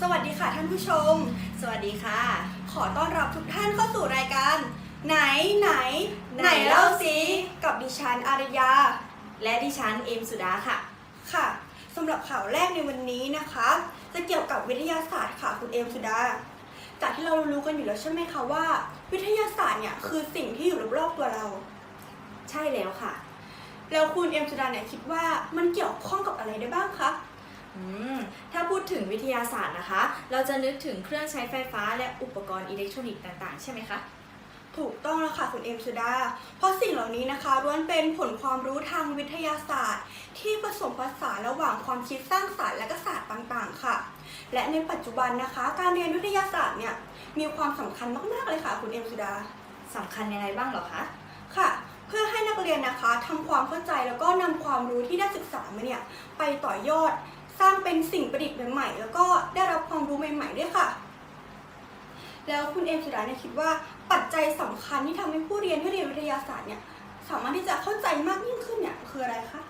สวัสดีค่ะท่านผู้ชม สวัสดีค่ะ ขอต้อนรับทุกท่านเข้าสู่รายการ ไหนไหน ไหนเล่าสิกับดิฉันอารยา และดิฉันเอมสุดาค่ะค่ะสำหรับข่าวแรกในวันนี้นะคะ จะเกี่ยวกับวิทยาศาสตร์ค่ะคุณเอมสุดา จากที่เรารู้กันอยู่แล้วใช่ไหมคะว่า วิทยาศาสตร์เนี่ยคือสิ่งที่อยู่รอบๆตัวเรา ใช่แล้วค่ะ แล้วคุณเอมสุดาเนี่ยคิดว่ามันเกี่ยวข้องกับอะไรได้บ้างคะ ถ้าพูดถึงวิทยาศาสตร์นะคะ เราจะนึกถึงเครื่องใช้ไฟฟ้าและอุปกรณ์อิเล็กทรอนิกส์ต่างๆ ใช่ไหมคะถูกต้องแล้วค่ะคุณเอมสุดา เพราะสิ่งเหล่านี้นะคะล้วนเป็นผลความรู้ทางวิทยาศาสตร์ ที่ผสมผสานระหว่างความคิดสร้างสรรค์และก็ศาสตร์ต่างๆ ค่ะ และในปัจจุบันนะคะ การเรียนวิทยาศาสตร์เนี่ยมีความสำคัญมากๆเลยค่ะ คุณเอมสุดาสำคัญยังไงบ้างเหรอคะค่ะ เพื่อให้นักเรียนนะคะทำความเข้าใจแล้วก็นำความรู้ที่ได้ศึกษามาเนี่ยไปต่อยอด สร้างเป็นสิ่งประดิษฐ์ใหม่ๆ แล้วก็ได้รับความรู้ใหม่ๆด้วยค่ะ แล้วคุณเอมสุดาเนี่ยคิดว่าปัจจัยสำคัญที่ทำให้ผู้เรียนที่เรียนวิทยาศาสตร์เนี่ยสามารถที่จะเข้าใจมากยิ่งขึ้นเนี่ยคืออะไรคะ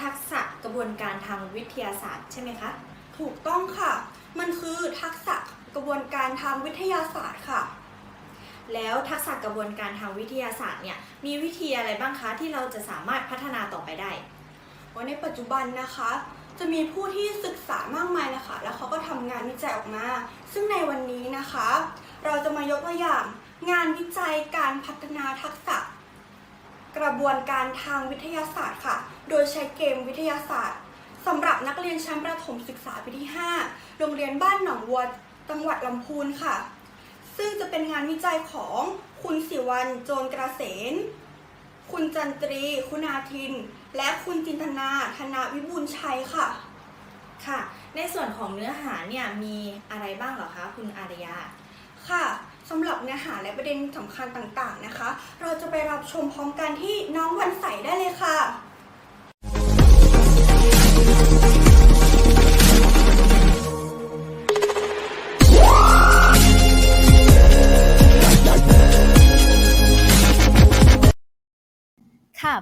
ทักษะกระบวนการทางวิทยาศาสตร์ใช่ไหมคะถูกต้องค่ะ มันคือทักษะกระบวนการทางวิทยาศาสตร์ค่ะ แล้วทักษะกระบวนการทางวิทยาศาสตร์เนี่ยมีวิธีอะไรบ้างคะที่เราจะสามารถพัฒนาต่อไปได้ว่าในปัจจุบันนะคะ จะมีผู้ที่ศึกษามากมายนะคะ แล้วเขาก็ทำงานวิจัยออกมา ซึ่งในวันนี้นะคะ เราจะมายกตัวอย่าง งานวิจัยการพัฒนาทักษะ กระบวนการทางวิทยาศาสตร์ค่ะ โดยใช้เกมวิทยาศาสตร์สำหรับนักเรียนชั้นประถมศึกษาปีที่ 5 โรงเรียนบ้านหนองวัวจังหวัดลำพูนค่ะ ซึ่งจะเป็นงานวิจัยของคุณสิวันโจรกระเสน คุณจันตรี คุณอาทิน และคุณจินตนาธนาวิบูลชัยค่ะ ค่ะ ในส่วนของเนื้อหาเนี่ยมีอะไรบ้างเหรอคะคุณอารยา ค่ะสำหรับเนื้อหาและประเด็นสำคัญต่างๆนะคะ เราจะไปรับชมพร้อมกันที่น้องวันใสได้เลยค่ะ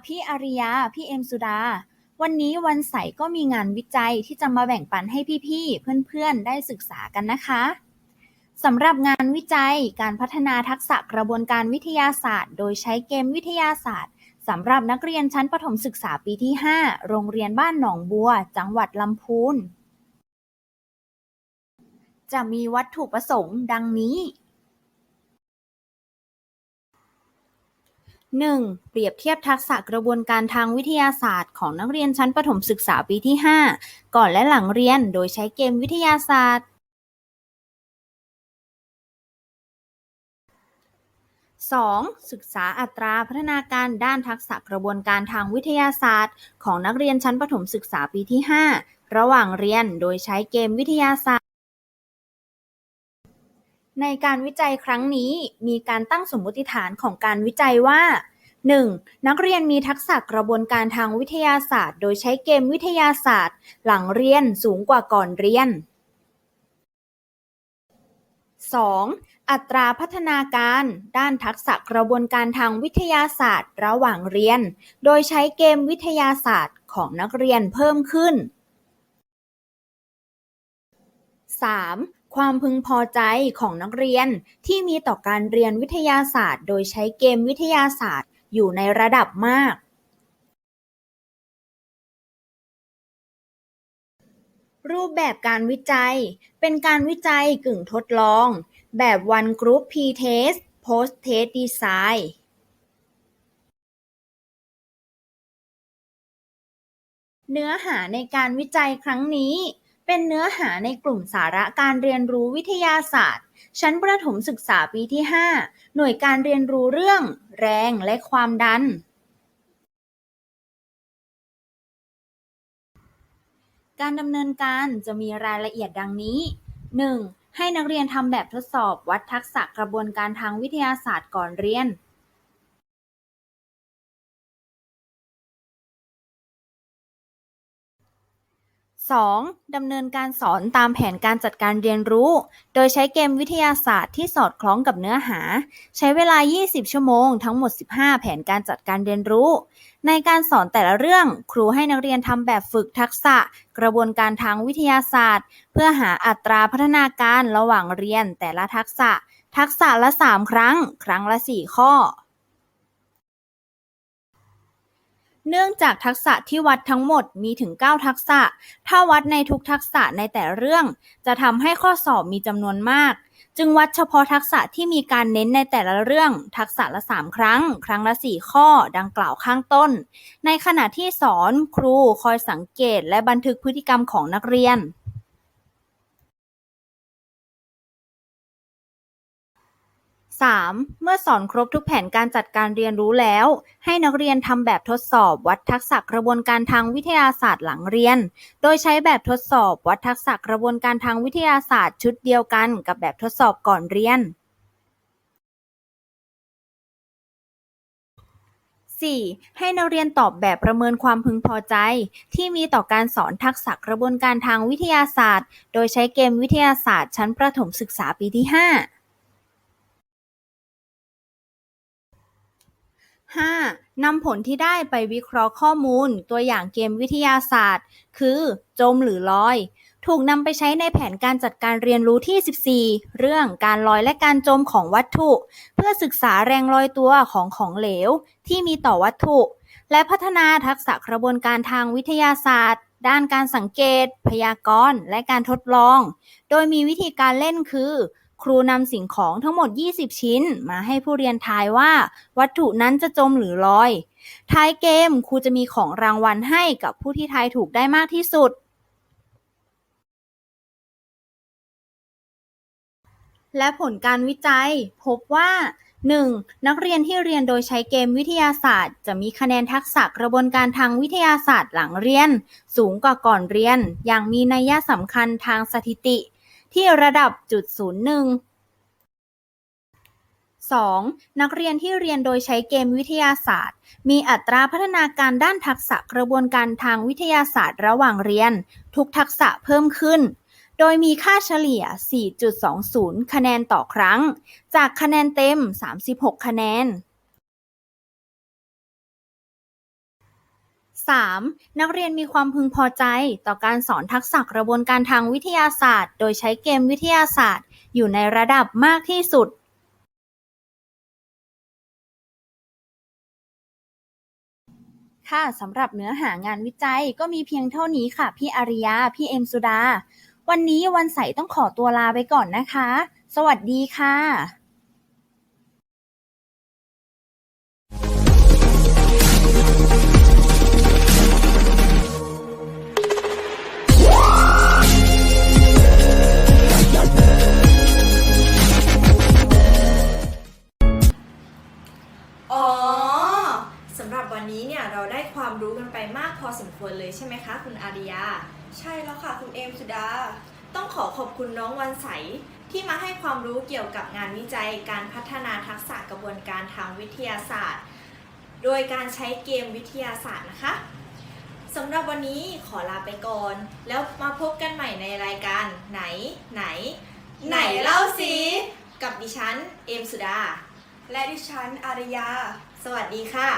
พี่อาริยา พี่เอ็มสุดา วันนี้วันใสก็มีงานวิจัยที่จะมาแบ่งปันให้พี่ๆ เพื่อนๆ ได้ศึกษากันนะคะสำหรับงานวิจัยการพัฒนาทักษะกระบวนการวิทยาศาสตร์ โดยใช้เกมวิทยาศาสตร์สำหรับนักเรียนชั้นประถมศึกษาปีที่ 5 โรงเรียนบ้านหนองบัว จังหวัดลำพูน จะมีวัตถุประสงค์ดังนี้ 1. เปรียบเทียบทักษะกระบวนการทางวิทยาศาสตร์ของนักเรียนชั้นประถมศึกษาปีที่ 5 ก่อนและหลังเรียนโดยใช้เกมวิทยาศาสตร์ 2. ศึกษาอัตราพัฒนาการด้านทักษะกระบวนการทางวิทยาศาสตร์ ของนักเรียนชั้นประถมศึกษาปีที่ 5 ระหว่างเรียนโดยใช้เกมวิทยาศาสตร์ ในการวิจัยครั้งนี้มีการตั้งสมมติฐานของการวิจัยว่า 1. นักเรียนมีทักษะกระบวนการทางวิทยาศาสตร์ โดยใช้เกมวิทยาศาสตร์ หลังเรียนสูงกว่าก่อนเรียน 2. อัตราพัฒนาการด้านทักษะกระบวนการทางวิทยาศาสตร์ระหว่างเรียน โดยใช้เกมวิทยาศาสตร์ของนักเรียนเพิ่มขึ้น 3. ความพึงพอใจของนักเรียนที่มีต่อการเรียนวิทยาศาสตร์ โดยใช้เกมวิทยาศาสตร์อยู่ในระดับมาก รูปแบบการวิจัย เป็นการวิจัยกึ่งทดลอง แบบ one group p-test post test design เนื้อหาในการวิจัยครั้งนี้ เป็นเนื้อหาในกลุ่มสาระการเรียนรู้วิทยาศาสตร์ ชั้นประถมศึกษาปีที่ 5 หน่วยการเรียนรู้เรื่อง แรงและความดัน การดำเนินการจะมีรายละเอียดดังนี้ 1. ให้นักเรียนทำแบบทดสอบวัดทักษะกระบวนการทางวิทยาศาสตร์ก่อนเรียน 2. ดำเนินการสอนตามแผนการจัดการเรียนรู้ โดยใช้เกมวิทยาศาสตร์ที่สอดคล้องกับเนื้อหา ใช้เวลา 20 ชั่วโมง ทั้งหมด 15 แผนการจัดการเรียนรู้ ในการสอนแต่ละเรื่อง ครูให้นักเรียนทำแบบฝึกทักษะ กระบวนการทางวิทยาศาสตร์ เพื่อหาอัตราพัฒนาการระหว่างเรียนแต่ละทักษะ ทักษะละ 3 ครั้ง ครั้งละ 4 ข้อ เนื่องจากทักษะที่วัดทั้งหมดมีถึง 9 ทักษะ ถ้าวัดในทุกทักษะในแต่เรื่อง จะทำให้ข้อสอบมีจำนวนมาก จึงวัดเฉพาะทักษะที่มีการเน้นในแต่ละเรื่อง ทักษะละ 3 ครั้ง ครั้งละ 4 ข้อ ดังกล่าวข้างต้น ในขณะที่สอนครูคอยสังเกตและบันทึกพฤติกรรมของนักเรียน 3. เมื่อสอนครบทุกแผนการจัดการเรียนรู้แล้ว ให้นักเรียนทำแบบทดสอบวัดทักษะกระบวนการทางวิทยาศาสตร์หลังเรียน โดยใช้แบบทดสอบวัดทักษะกระบวนการทางวิทยาศาสตร์ชุดเดียวกันกับแบบทดสอบก่อนเรียน 4. ให้นักเรียนตอบแบบประเมินความพึงพอใจ ที่มีต่อการสอนทักษะกระบวนการทางวิทยาศาสตร์ โดยใช้เกมวิทยาศาสตร์ชั้นประถมศึกษาปีที่ 5 5. นำผลที่ได้ไปวิเคราะห์ข้อมูล ตัวอย่างเกมวิทยาศาสตร์ คือ จมหรือลอย ถูกนำไปใช้ในแผนการจัดการเรียนรู้ที่ 14 เรื่องการลอยและการจมของวัตถุ เพื่อศึกษาแรงลอยตัวของของเหลว ที่มีต่อวัตถุ และพัฒนาทักษะกระบวนการทางวิทยาศาสตร์ ด้านการสังเกต พยากรณ์ และการทดลอง โดยมีวิธีการเล่นคือ ครูนำสิ่งของทั้งหมด 20 ชิ้น มาให้ผู้เรียนทายว่า วัตถุนั้นจะจมหรือลอย ท้ายเกมครูจะมีของรางวัลให้กับผู้ที่ทายถูกได้มากที่สุด และผลการวิจัย พบว่า 1. นักเรียนที่เรียนโดยใช้เกมวิทยาศาสตร์ จะมีคะแนนทักษะกระบวนการทางวิทยาศาสตร์หลังเรียน สูงกว่าก่อนเรียน อย่างมีนัยสำคัญทางสถิติ ที่ระดับจุดศูนย์หนึ่ง 2. นักเรียนที่เรียนโดยใช้เกมวิทยาศาสตร์ มีอัตราพัฒนาการด้านทักษะกระบวนการทางวิทยาศาสตร์ระหว่างเรียน ทุกทักษะเพิ่มขึ้น โดยมีค่าเฉลี่ย 4.20 คะแนนต่อครั้ง จากคะแนนเต็ม 36 คะแนน 3. นักเรียนมีความพึงพอใจต่อการสอนทักษะกระบวนการทางวิทยาศาสตร์ โดยใช้เกมวิทยาศาสตร์ อยู่ในระดับมากที่สุดค่ะสำหรับเนื้อหางานวิจัยก็มีเพียงเท่านี้ค่ะ พี่อาริยา พี่เอ็มสุดา วันนี้วันใสต้องขอตัวลาไปก่อนนะคะ สวัสดีค่ะ คุณอาริยา ใช่แล้วค่ะคุณเอมสุดา ต้องขอขอบคุณน้องวันใส ที่มาให้ความรู้เกี่ยวกับงานวิจัยการพัฒนาทักษะกระบวนการทางวิทยาศาสตร์ โดยการใช้เกมวิทยาศาสตร์นะคะสำหรับวันนี้ขอลาไปก่อน แล้วมาพบกันใหม่ในรายการไหนไหน ไหนเล่าสิกับดิฉันเอมสุดา และดิฉันอารยา สวัสดีค่ะ